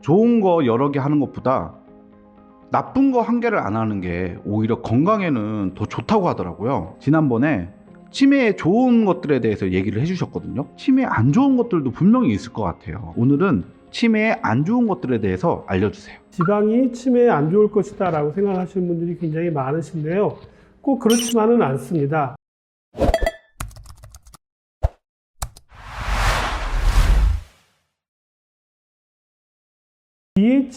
좋은 거 여러 개 하는 것보다 나쁜 거 한 개를 안 하는 게 오히려 건강에는 더 좋다고 하더라고요. 지난번에 치매에 좋은 것들에 대해서 얘기를 해주셨거든요. 치매에 안 좋은 것들도 분명히 있을 것 같아요. 오늘은 치매에 안 좋은 것들에 대해서 알려주세요. 지방이 치매에 안 좋을 것이다 라고 생각하시는 분들이 굉장히 많으신데요. 꼭 그렇지만은 않습니다.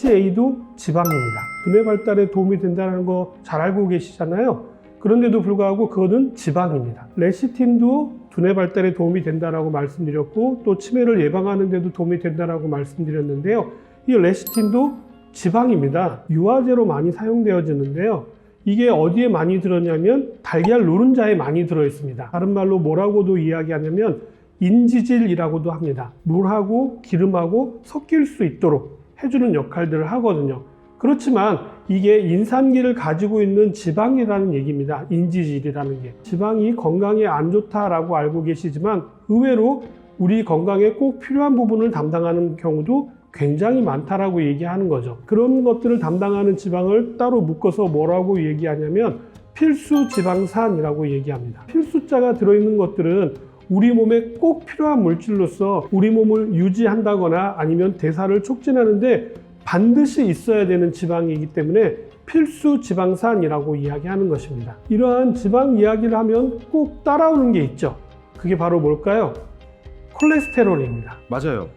DHA도 지방입니다. 두뇌 발달에 도움이 된다는 거 잘 알고 계시잖아요. 그런데도 불구하고 그거는 지방입니다. 레시틴도 두뇌 발달에 도움이 된다라고 말씀드렸고 또 치매를 예방하는 데도 도움이 된다라고 말씀드렸는데요. 이 레시틴도 지방입니다. 유화제로 많이 사용되어지는데요. 이게 어디에 많이 들었냐면 달걀 노른자에 많이 들어 있습니다. 다른 말로 뭐라고도 이야기하냐면 인지질이라고도 합니다. 물하고 기름하고 섞일 수 있도록 해주는 역할들을 하거든요. 그렇지만 이게 인산기를 가지고 있는 지방이라는 얘기입니다. 인지질이라는 게. 지방이 건강에 안 좋다라고 알고 계시지만 의외로 우리 건강에 꼭 필요한 부분을 담당하는 경우도 굉장히 많다라고 얘기하는 거죠. 그런 것들을 담당하는 지방을 따로 묶어서 뭐라고 얘기하냐면 필수 지방산이라고 얘기합니다. 필수자가 들어있는 것들은 우리 몸에 꼭 필요한 물질로서 우리 몸을 유지한다거나 아니면 대사를 촉진하는데 반드시 있어야 되는 지방이기 때문에 필수 지방산이라고 이야기하는 것입니다. 이러한 지방 이야기를 하면 꼭 따라오는 게 있죠. 그게 바로 뭘까요? 콜레스테롤입니다. 맞아요.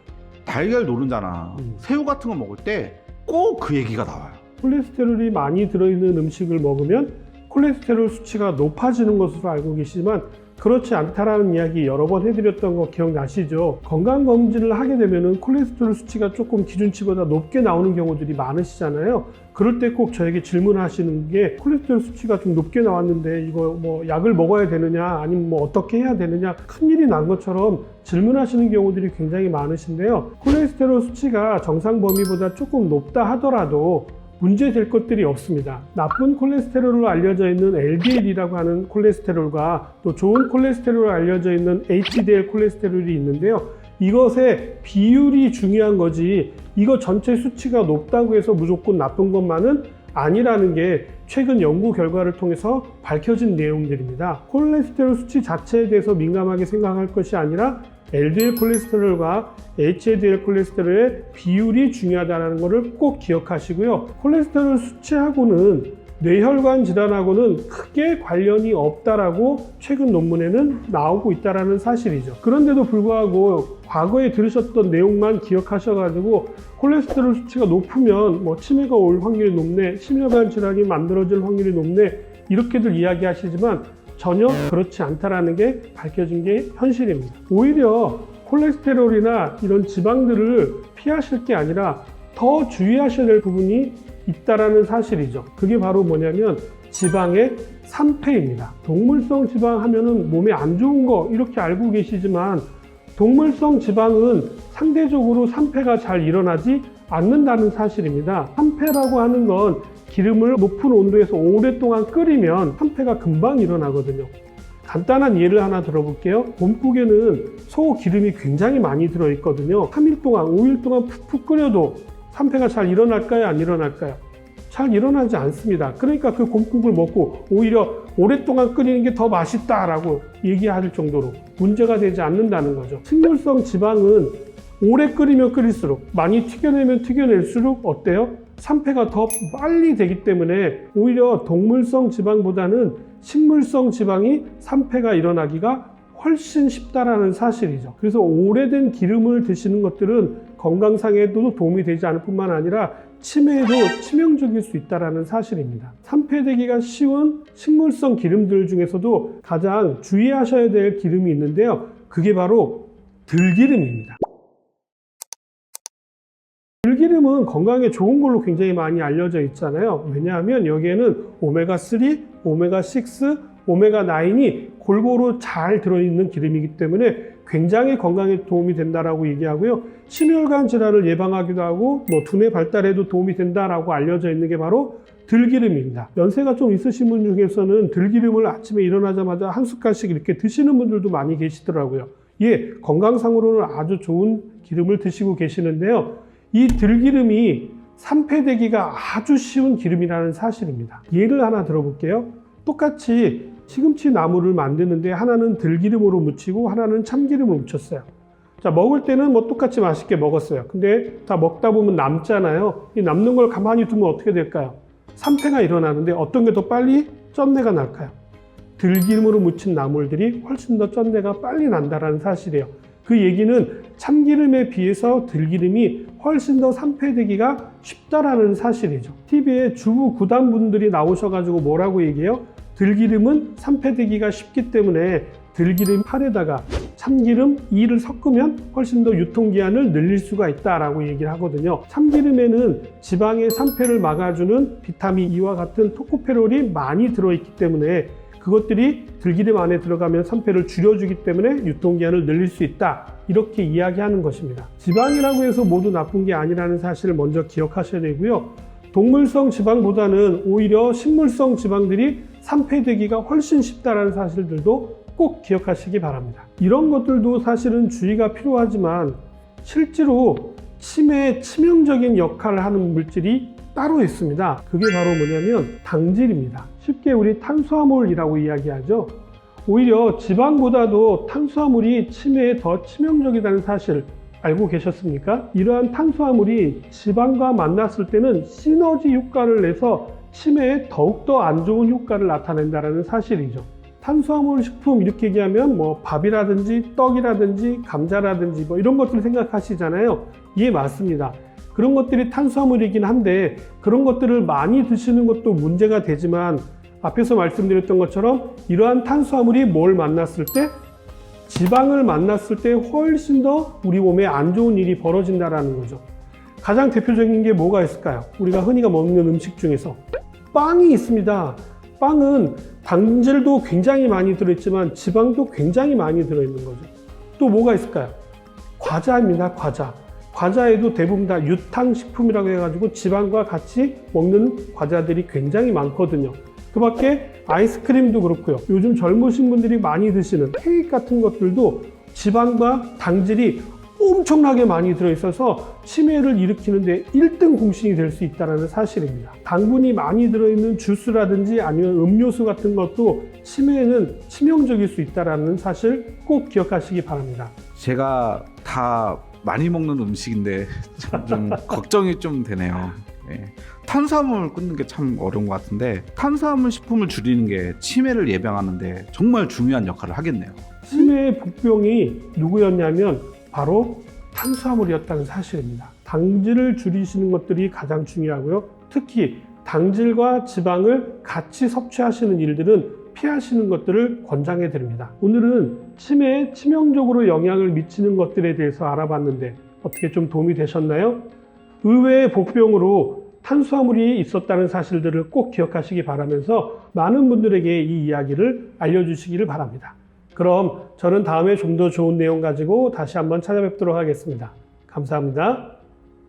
달걀 노른자나 음. 새우 같은 거 먹을 때 꼭 그 얘기가 나와요. 콜레스테롤이 많이 들어있는 음식을 먹으면 콜레스테롤 수치가 높아지는 것으로 알고 계시지만 그렇지 않다라는 이야기 여러 번 해드렸던 거 기억나시죠? 건강검진을 하게 되면은 콜레스테롤 수치가 조금 기준치보다 높게 나오는 경우들이 많으시잖아요. 그럴 때 꼭 저에게 질문하시는 게 콜레스테롤 수치가 좀 높게 나왔는데 이거 뭐 약을 먹어야 되느냐 아니면 뭐 어떻게 해야 되느냐 큰일이 난 것처럼 질문하시는 경우들이 굉장히 많으신데요. 콜레스테롤 수치가 정상 범위보다 조금 높다 하더라도 문제될 것들이 없습니다. 나쁜 콜레스테롤로 알려져 있는 LDL이라고 하는 콜레스테롤과 또 좋은 콜레스테롤로 알려져 있는 HDL 콜레스테롤이 있는데요. 이것의 비율이 중요한 거지 이거 전체 수치가 높다고 해서 무조건 나쁜 것만은 아니라는 게 최근 연구 결과를 통해서 밝혀진 내용들입니다. 콜레스테롤 수치 자체에 대해서 민감하게 생각할 것이 아니라 LDL 콜레스테롤과 HDL 콜레스테롤의 비율이 중요하다는 것을 꼭 기억하시고요. 콜레스테롤 수치하고는 뇌혈관 질환하고는 크게 관련이 없다라고 최근 논문에는 나오고 있다라는 사실이죠. 그런데도 불구하고 과거에 들으셨던 내용만 기억하셔가지고 콜레스테롤 수치가 높으면 뭐 치매가 올 확률이 높네, 심혈관 질환이 만들어질 확률이 높네 이렇게들 이야기하시지만 전혀 그렇지 않다라는 게 밝혀진 게 현실입니다. 오히려 콜레스테롤이나 이런 지방들을 피하실 게 아니라 더 주의하셔야 될 부분이 있다라는 사실이죠. 그게 바로 뭐냐면 지방의 산패입니다. 동물성 지방 하면은 몸에 안 좋은 거 이렇게 알고 계시지만 동물성 지방은 상대적으로 산패가 잘 일어나지 않는다는 사실입니다. 산패라고 하는 건 기름을 높은 온도에서 오랫동안 끓이면 산패가 금방 일어나거든요. 간단한 예를 하나 들어볼게요. 곰국에는 소 기름이 굉장히 많이 들어있거든요. 3일 동안, 5일 동안 푹푹 끓여도 산패가 잘 일어날까요? 안 일어날까요? 잘 일어나지 않습니다. 그러니까 그 곰국을 먹고 오히려 오랫동안 끓이는 게 더 맛있다라고 얘기할 정도로 문제가 되지 않는다는 거죠. 식물성 지방은 오래 끓이면 끓일수록 많이 튀겨내면 튀겨낼수록 어때요? 산패가 더 빨리 되기 때문에 오히려 동물성 지방보다는 식물성 지방이 산패가 일어나기가 훨씬 쉽다라는 사실이죠. 그래서 오래된 기름을 드시는 것들은 건강상에도 도움이 되지 않을 뿐만 아니라 치매에도 치명적일 수 있다는 사실입니다. 산패되기가 쉬운 식물성 기름들 중에서도 가장 주의하셔야 될 기름이 있는데요. 그게 바로 들기름입니다. 들기름은 건강에 좋은 걸로 굉장히 많이 알려져 있잖아요. 왜냐하면 여기에는 오메가3, 오메가6, 오메가9이 골고루 잘 들어있는 기름이기 때문에 굉장히 건강에 도움이 된다라고 얘기하고요. 심혈관 질환을 예방하기도 하고 뭐 두뇌 발달에도 도움이 된다라고 알려져 있는 게 바로 들기름입니다. 연세가 좀 있으신 분 중에서는 들기름을 아침에 일어나자마자 한 숟갈씩 이렇게 드시는 분들도 많이 계시더라고요. 예, 건강상으로는 아주 좋은 기름을 드시고 계시는데요. 이 들기름이 산패되기가 아주 쉬운 기름이라는 사실입니다. 예를 하나 들어볼게요. 똑같이 시금치 나물을 만드는데 하나는 들기름으로 무치고 하나는 참기름을 묻혔어요. 자, 먹을 때는 뭐 똑같이 맛있게 먹었어요. 근데 다 먹다 보면 남잖아요. 이 남는 걸 가만히 두면 어떻게 될까요? 산패가 일어나는데 어떤 게 더 빨리 쩐내가 날까요? 들기름으로 무친 나물들이 훨씬 더 쩐내가 빨리 난다라는 사실이에요. 그 얘기는 참기름에 비해서 들기름이 훨씬 더 산패되기가 쉽다라는 사실이죠. TV에 주부 구단분들이 나오셔가지고 뭐라고 얘기해요? 들기름은 산패되기가 쉽기 때문에 들기름 팔에다가 참기름 2를 섞으면 훨씬 더 유통기한을 늘릴 수가 있다라고 얘기를 하거든요. 참기름에는 지방의 산패를 막아주는 비타민 E와 같은 토코페롤이 많이 들어있기 때문에 그것들이 들기름 안에 들어가면 산패를 줄여주기 때문에 유통기한을 늘릴 수 있다. 이렇게 이야기하는 것입니다. 지방이라고 해서 모두 나쁜 게 아니라는 사실을 먼저 기억하셔야 되고요. 동물성 지방보다는 오히려 식물성 지방들이 산패되기가 훨씬 쉽다는 사실들도 꼭 기억하시기 바랍니다. 이런 것들도 사실은 주의가 필요하지만 실제로 치매에 치명적인 역할을 하는 물질이 따로 있습니다. 그게 바로 뭐냐면 당질입니다. 쉽게 우리 탄수화물이라고 이야기하죠. 오히려 지방보다도 탄수화물이 치매에 더 치명적이라는 사실 알고 계셨습니까? 이러한 탄수화물이 지방과 만났을 때는 시너지 효과를 내서 치매에 더욱더 안 좋은 효과를 나타낸다는 사실이죠. 탄수화물 식품 이렇게 얘기하면 뭐 밥이라든지 떡이라든지 감자라든지 뭐 이런 것들 생각하시잖아요. 예, 맞습니다. 그런 것들이 탄수화물이긴 한데 그런 것들을 많이 드시는 것도 문제가 되지만 앞에서 말씀드렸던 것처럼 이러한 탄수화물이 뭘 만났을 때 지방을 만났을 때 훨씬 더 우리 몸에 안 좋은 일이 벌어진다라는 거죠. 가장 대표적인 게 뭐가 있을까요? 우리가 흔히가 먹는 음식 중에서 빵이 있습니다. 빵은 당질도 굉장히 많이 들어있지만 지방도 굉장히 많이 들어있는 거죠. 또 뭐가 있을까요? 과자입니다. 과자. 과자에도 대부분 다 유탕식품이라고 해가지고 지방과 같이 먹는 과자들이 굉장히 많거든요. 그 밖에 아이스크림도 그렇고요. 요즘 젊으신 분들이 많이 드시는 케이크 같은 것들도 지방과 당질이 엄청나게 많이 들어있어서 치매를 일으키는데 1등 공신이 될 수 있다는 사실입니다. 당분이 많이 들어있는 주스라든지 아니면 음료수 같은 것도 치매에는 치명적일 수 있다는 사실 꼭 기억하시기 바랍니다. 제가 다 많이 먹는 음식인데 좀, 좀 걱정이 좀 되네요. 예. 탄수화물 끊는 게 참 어려운 것 같은데 탄수화물 식품을 줄이는 게 치매를 예방하는데 정말 중요한 역할을 하겠네요. 치매의 복병이 누구였냐면 바로 탄수화물이었다는 사실입니다. 당질을 줄이시는 것들이 가장 중요하고요. 특히 당질과 지방을 같이 섭취하시는 일들은 피하시는 것들을 권장해 드립니다. 오늘은 치매에 치명적으로 영향을 미치는 것들에 대해서 알아봤는데 어떻게 좀 도움이 되셨나요? 의외의 복병으로 탄수화물이 있었다는 사실들을 꼭 기억하시기 바라면서 많은 분들에게 이 이야기를 알려주시기를 바랍니다. 그럼 저는 다음에 좀 더 좋은 내용 가지고 다시 한번 찾아뵙도록 하겠습니다. 감사합니다.